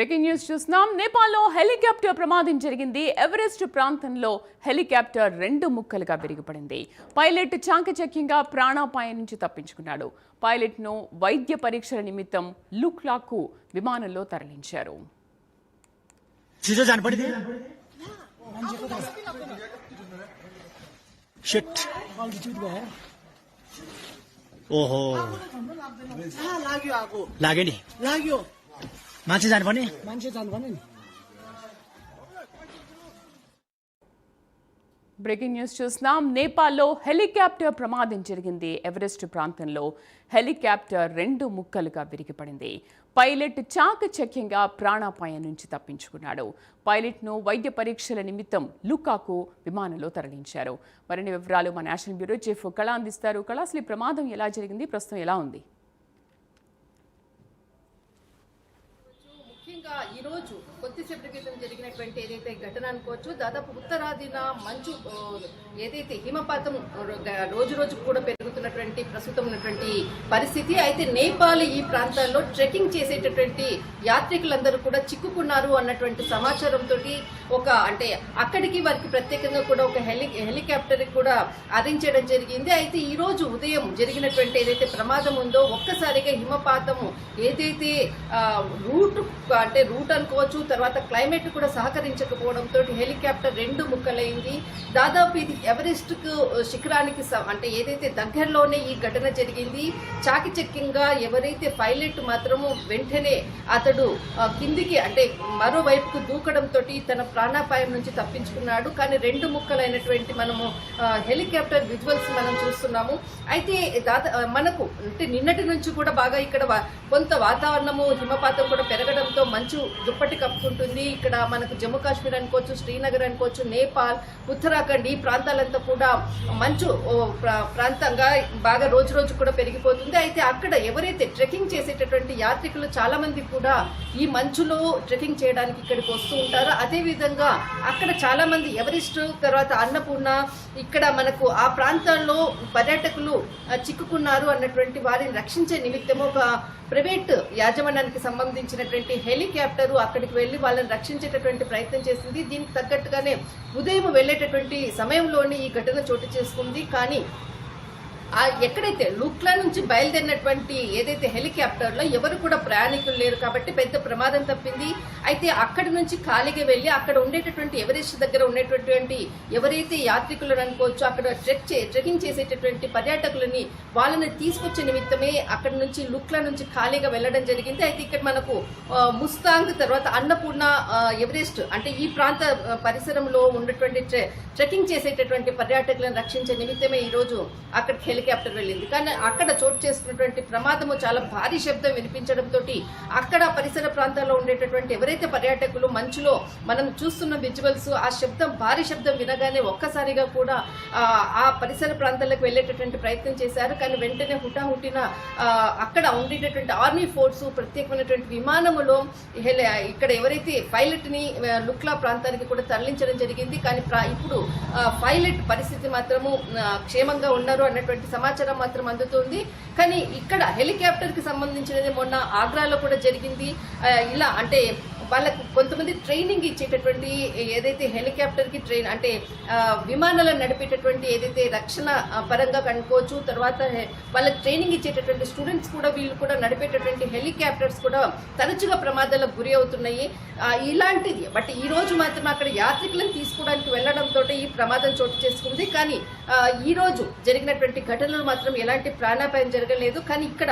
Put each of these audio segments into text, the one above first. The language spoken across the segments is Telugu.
బ్రేకింగ్ న్యూస్ చూస్తున్నాం. నేపాల్లో హెలికాప్టర్ ప్రమాదం జరిగింది. ఎవరెస్ట్ ప్రాంతంలో హెలికాప్టర్ రెండు ముక్కలుగా విరిగిపడింది. పైలట్ చాకచక్యంగా ప్రాణాపాయం నుంచి తప్పించుకున్నాడు. పైలట్ను వైద్య పరీక్షల నిమిత్తం లుక్లాకు విమానంలో తరలించారు. ఓహో. మంచి దాని పని? మంచి దాని పని. బ్రేకింగ్ న్యూస్ చూస్తున్నాం. నేపాల్లో హెలికాప్టర్ ప్రమాదం జరిగింది. ఎవరెస్ట్ ప్రాంతంలో హెలికాప్టర్ రెండు ముక్కలుగా విరిగిపడింది. పైలట్ చాకచక్యంగా ప్రాణాపాయం నుంచి తప్పించుకున్నాడు. పైలట్ను వైద్య పరీక్షల నిమిత్తం లుకాకు విమానంలో తరలించారు. మరిన్ని వివరాలు మా నేషనల్ బ్యూరో చీఫ్ కళ అందిస్తారు. కళాసలి ప్రమాదం ఎలా జరిగింది? ప్రస్తుతం ఎలా ఉంది? ముఖ్యంగా ఈ రోజు కొద్దిసేపటి క్రితం జరిగినటువంటి ఏదైతే ఘటన అనుకోవచ్చు దాదాపు ఉత్తరాదిన మంచు ఏదైతే హిమపాతం రోజు రోజు కూడా పెరుగుతున్నటువంటి ప్రస్తుతం ఉన్నటువంటి పరిస్థితి. అయితే నేపాల్ ఈ ప్రాంతాల్లో ట్రెక్కింగ్ చేసేటటువంటి యాత్రికులందరూ కూడా చిక్కుకున్నారు అన్నటువంటి సమాచారంతో ఒక అంటే అక్కడికి వారికి ప్రత్యేకంగా కూడా ఒక హెలి హెలికాప్టర్ కూడా అరేంజ్ చేయడం జరిగింది. అయితే ఈ రోజు ఉదయం జరిగినటువంటి ఏదైతే ప్రమాదం ఉందో ఒక్కసారిగా హిమపాతము ఏదైతే రూట్ అంటే రూట్ అనుకోవచ్చు తర్వాత క్లైమేట్ కూడా సహకరించకపోవడంతో హెలికాప్టర్ రెండు ముక్కలైంది. దాదాపు ఇది ఎవరెస్ట్కు శిఖరానికి అంటే ఏదైతే దగ్గరలోనే ఈ ఘటన జరిగింది చాకిచక్యంగా ఎవరైతే పైలట్ మాత్రము వెంటనే అతడు కిందికి అంటే మరోవైపుకు దూకడంతో తన ప్రాణాపాయం నుంచి తప్పించుకున్నాడు. కానీ రెండు ముక్కలైనటువంటి మనము హెలికాప్టర్ విజువల్స్ మనం చూస్తున్నాము. అయితే దాదా మనకు అంటే నిన్నటి నుంచి కూడా బాగా ఇక్కడ కొంత వాతావరణము హిమపాతం కూడా పెరగడంతో మంచి దుప్పటి కప్పుకుంటుంది. ఇక్కడ మనకు జమ్మూ కాశ్మీర్ అనుకోవచ్చు శ్రీనగర్ అనుకోవచ్చు నేపాల్ ఉత్తరాఖండ్ ఈ ప్రాంతాలంతా కూడా మంచు ప్రా- ప్రాంతంగా బాగా రోజు రోజు కూడా పెరిగిపోతుంది. అయితే అక్కడ ఎవరైతే ట్రెక్కింగ్ చేసేటటువంటి యాత్రికులు చాలా మంది కూడా ఈ మంచులో ట్రెక్కింగ్ చేయడానికి ఇక్కడికి వస్తూ ఉంటారు. అదేవిధంగా అక్కడ చాలా మంది ఎవరెస్ట్ తర్వాత అన్నపూర్ణ ఇక్కడ మనకు ఆ ప్రాంతాల్లో పర్యాటకులు చిక్కుకున్నారు అన్నటువంటి వారిని రక్షించే నిమిత్తం ఒక ప్రైవేట్ యాజమాన్యానికి సంబంధించినటువంటి హెలికాప్టర్ అక్కడికి వెళ్ళి వాళ్ళని రక్షించేటటువంటి ప్రయత్నం చేసింది. దీనికి తగ్గట్టుగానే ఉదయం వెళ్ళేటటువంటి సమయంలోనే ఈ ఘటన చోటు చేసుకుంది. కానీ ఎక్కడైతే లుక్లా నుంచి బయలుదేరినటువంటి ఏదైతే హెలికాప్టర్లో ఎవరు కూడా ప్రయాణికులు లేరు కాబట్టి పెద్ద ప్రమాదం తప్పింది. అయితే అక్కడి నుంచి ఖాళీగా వెళ్ళి అక్కడ ఉండేటటువంటి ఎవరెస్ట్ దగ్గర ఉండేటటువంటి ఎవరైతే యాత్రికులను అనుకోవచ్చు అక్కడ ట్రెక్ చే ట్రెక్కింగ్ చేసేటటువంటి పర్యాటకులని వాళ్ళని తీసుకొచ్చే నిమిత్తమే అక్కడి నుంచి లుక్లా నుంచి ఖాళీగా వెళ్ళడం జరిగింది. అయితే ఇక్కడ మనకు ముస్తాంగ్ తర్వాత అన్నపూర్ణ ఎవరెస్ట్ అంటే ఈ ప్రాంత పరిసరంలో ఉన్నటువంటి ట్రెక్కింగ్ చేసేటటువంటి పర్యాటకులను రక్షించే నిమిత్తమే ఈ రోజు అక్కడికి హెలికాప్టర్ వెళ్ళింది. కానీ అక్కడ చోటు చేసుకున్నటువంటి ప్రమాదము చాలా భారీ శబ్దం వినిపించడంతో అక్కడ పరిసర ప్రాంతాల్లో ఉండేటటువంటి ఎవరైతే పర్యాటకులు మంచులో మనం చూస్తున్న విజువల్స్ ఆ శబ్దం భారీ శబ్దం వినగానే ఒక్కసారిగా కూడా ఆ, పరిసర ప్రాంతాలకు వెళ్ళేటటువంటి ప్రయత్నం చేశారు. కానీ వెంటనే హుటాహుటిన అక్కడ ఉండేటటువంటి ఆర్మీ ఫోర్స్ ప్రత్యేకమైనటువంటి విమానములో ఇక్కడ ఎవరైతే పైలట్ని లుక్లా ప్రాంతానికి కూడా తరలించడం జరిగింది. కానీ ఇప్పుడు పైలట్ పరిస్థితి మాత్రము క్షేమంగా ఉన్నారు అన్నటువంటి సమాచారం మాత్రం అందుతుంది. కానీ ఇక్కడ హెలికాప్టర్కి సంబంధించినది మొన్న ఆగ్రాలో కూడా జరిగింది. ఇలా అంటే వాళ్ళకు కొంతమంది ట్రైనింగ్ ఇచ్చేటటువంటి ఏదైతే హెలికాప్టర్కి ట్రైన్ అంటే విమానాలను నడిపేటటువంటి ఏదైతే రక్షణ పరంగా కనుకోవచ్చు తర్వాత వాళ్ళకి ట్రైనింగ్ ఇచ్చేటటువంటి స్టూడెంట్స్ కూడా వీళ్ళు కూడా నడిపేటటువంటి హెలికాప్టర్స్ కూడా తరచుగా ప్రమాదాలకు గురి అవుతున్నాయి. ఇలాంటిది. బట్ ఈ రోజు మాత్రం అక్కడ యాత్రికులను తీసుకోవడానికి వెళ్ళడంతో ఈ ప్రమాదం చోటు చేసుకుంది. కానీ ఈ రోజు జరిగినటువంటి ఘటనలు మాత్రం ఎలాంటి ప్రాణాపాయం జరగలేదు. కానీ ఇక్కడ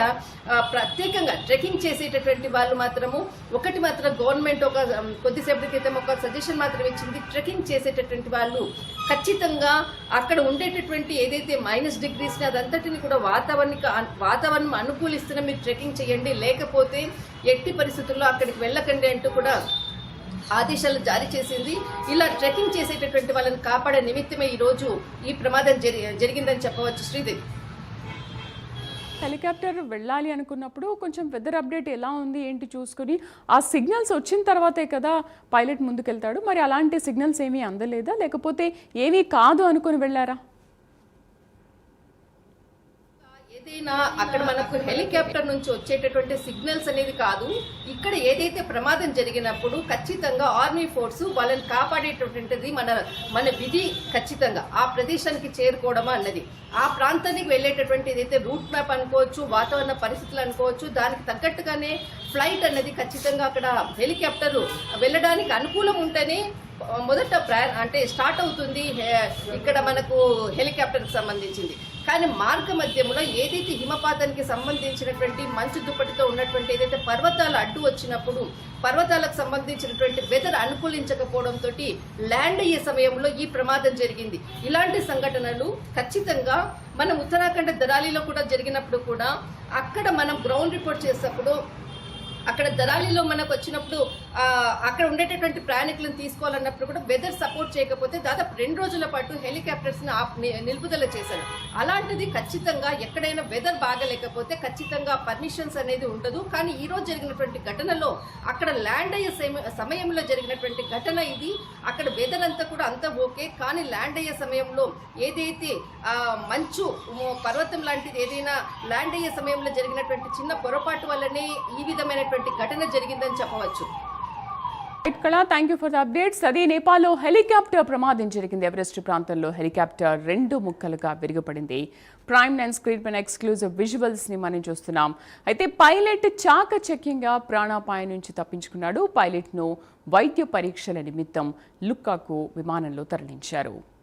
ప్రత్యేకంగా ట్రెక్కింగ్ చేసేటటువంటి వాళ్ళు మాత్రము ఒకటి మాత్రం గవర్నమెంట్ ఒక కొద్దిసేపటి క్రితం ఒక సజెషన్ మాత్రం ఇచ్చింది. ట్రెక్కింగ్ చేసేటటువంటి వాళ్ళు ఖచ్చితంగా అక్కడ ఉండేటటువంటి ఏదైతే మైనస్ డిగ్రీస్ అదంతటిని కూడా వాతావరణిక వాతావరణం అనుకూలిస్తున్న మీరు ట్రెక్కింగ్ చేయండి. లేకపోతే ఎట్టి పరిస్థితుల్లో అక్కడికి వెళ్ళకండి అంటూ కూడా ఆదేశాలు జారీ చేసింది. ఇలా ట్రెక్కింగ్ చేసేటటువంటి వాళ్ళని కాపాడే నిమిత్తమే ఈ రోజు ఈ ప్రమాదం జరి జరిగిందని చెప్పవచ్చు శ్రీదేవి. హెలికాప్టర్ వెళ్ళాలి అనుకున్నప్పుడు కొంచెం వెదర్ అప్డేట్ ఎలా ఉంది ఏంటి చూసుకుని ఆ సిగ్నల్స్ వచ్చిన తర్వాతే కదా పైలట్ ముందుకెళ్తాడు. మరి అలాంటి సిగ్నల్స్ ఏమీ అందలేదా? లేకపోతే ఏమీ కాదు అనుకుని వెళ్ళారా? ఏదైనా అక్కడ మనకు హెలికాప్టర్ నుంచి వచ్చేటటువంటి సిగ్నల్స్ అనేది కాదు. ఇక్కడ ఏదైతే ప్రమాదం జరిగినప్పుడు ఖచ్చితంగా ఆర్మీ ఫోర్స్ వాళ్ళని కాపాడేటటువంటిది మన మన విధి ఖచ్చితంగా ఆ ప్రదేశానికి చేరుకోవడమా అన్నది. ఆ ప్రాంతానికి వెళ్ళేటటువంటి ఏదైతే రూట్ మ్యాప్ అనుకోవచ్చు వాతావరణ పరిస్థితులు అనుకోవచ్చు దానికి తగ్గట్టుగానే ఫ్లైట్ అనేది ఖచ్చితంగా అక్కడ హెలికాప్టర్ వెళ్ళడానికి అనుకూలం ఉంటేనే మొదట ప్రయాణ అంటే స్టార్ట్ అవుతుంది ఇక్కడ మనకు హెలికాప్టర్కి సంబంధించింది. కానీ మార్గ మధ్యంలో ఏదైతే హిమపాతానికి సంబంధించినటువంటి మంచు దుప్పటితో ఉన్నటువంటి ఏదైతే పర్వతాలు అడ్డు వచ్చినప్పుడు పర్వతాలకు సంబంధించినటువంటి వెదర్ అనుకూలించకపోవడంతో ల్యాండ్ అయ్యే సమయంలో ఈ ప్రమాదం జరిగింది. ఇలాంటి సంఘటనలు ఖచ్చితంగా మనం ఉత్తరాఖండ్ దరాలిలో కూడా జరిగినప్పుడు కూడా అక్కడ మనం గ్రౌండ్ రిపోర్ట్ చేసినప్పుడు అక్కడ దరాలిలో మనకు వచ్చినప్పుడు అక్కడ ఉండేటటువంటి ప్రయాణికులను తీసుకోవాలన్నప్పుడు కూడా వెదర్ సపోర్ట్ చేయకపోతే దాదాపు రెండు రోజుల పాటు హెలికాప్టర్స్ ని- నిలుపుదల చేశారు. అలాంటిది ఖచ్చితంగా ఎక్కడైనా వెదర్ బాగలేకపోతే ఖచ్చితంగా పర్మిషన్స్ అనేది ఉండదు. కానీ ఈ రోజు జరిగినటువంటి ఘటనలో అక్కడ ల్యాండ్ అయ్యే సమయంలో జరిగినటువంటి ఘటన ఇది. అక్కడ వెదర్ అంతా కూడా అంతా ఓకే. కానీ ల్యాండ్ అయ్యే సమయంలో ఏదైతే మంచు పర్వతం లాంటిది ఏదైనా ల్యాండ్ అయ్యే సమయంలో జరిగినటువంటి చిన్న పొరపాటు వల్లనే ఈ విధమైనటువంటి ఘటన జరిగిందని చెప్పవచ్చు. కళ. Thank you for the updates అది నేపాల్లో హెలికాప్టర్ ప్రమాదం జరిగింది. ఎవరెస్ట్ ప్రాంతంలో హెలికాప్టర్ రెండు ముక్కలుగా విరిగిపడింది. ప్రైమ్ నైన్ స్క్రీన్ పైన ఎక్స్క్లూజివ్ విజువల్స్ని మనం చూస్తున్నాం. అయితే పైలట్ చాకచక్యంగా ప్రాణాపాయం నుంచి తప్పించుకున్నాడు. పైలట్ను వైద్య పరీక్షల నిమిత్తం లుక్కాకు విమానంలో తరలించారు.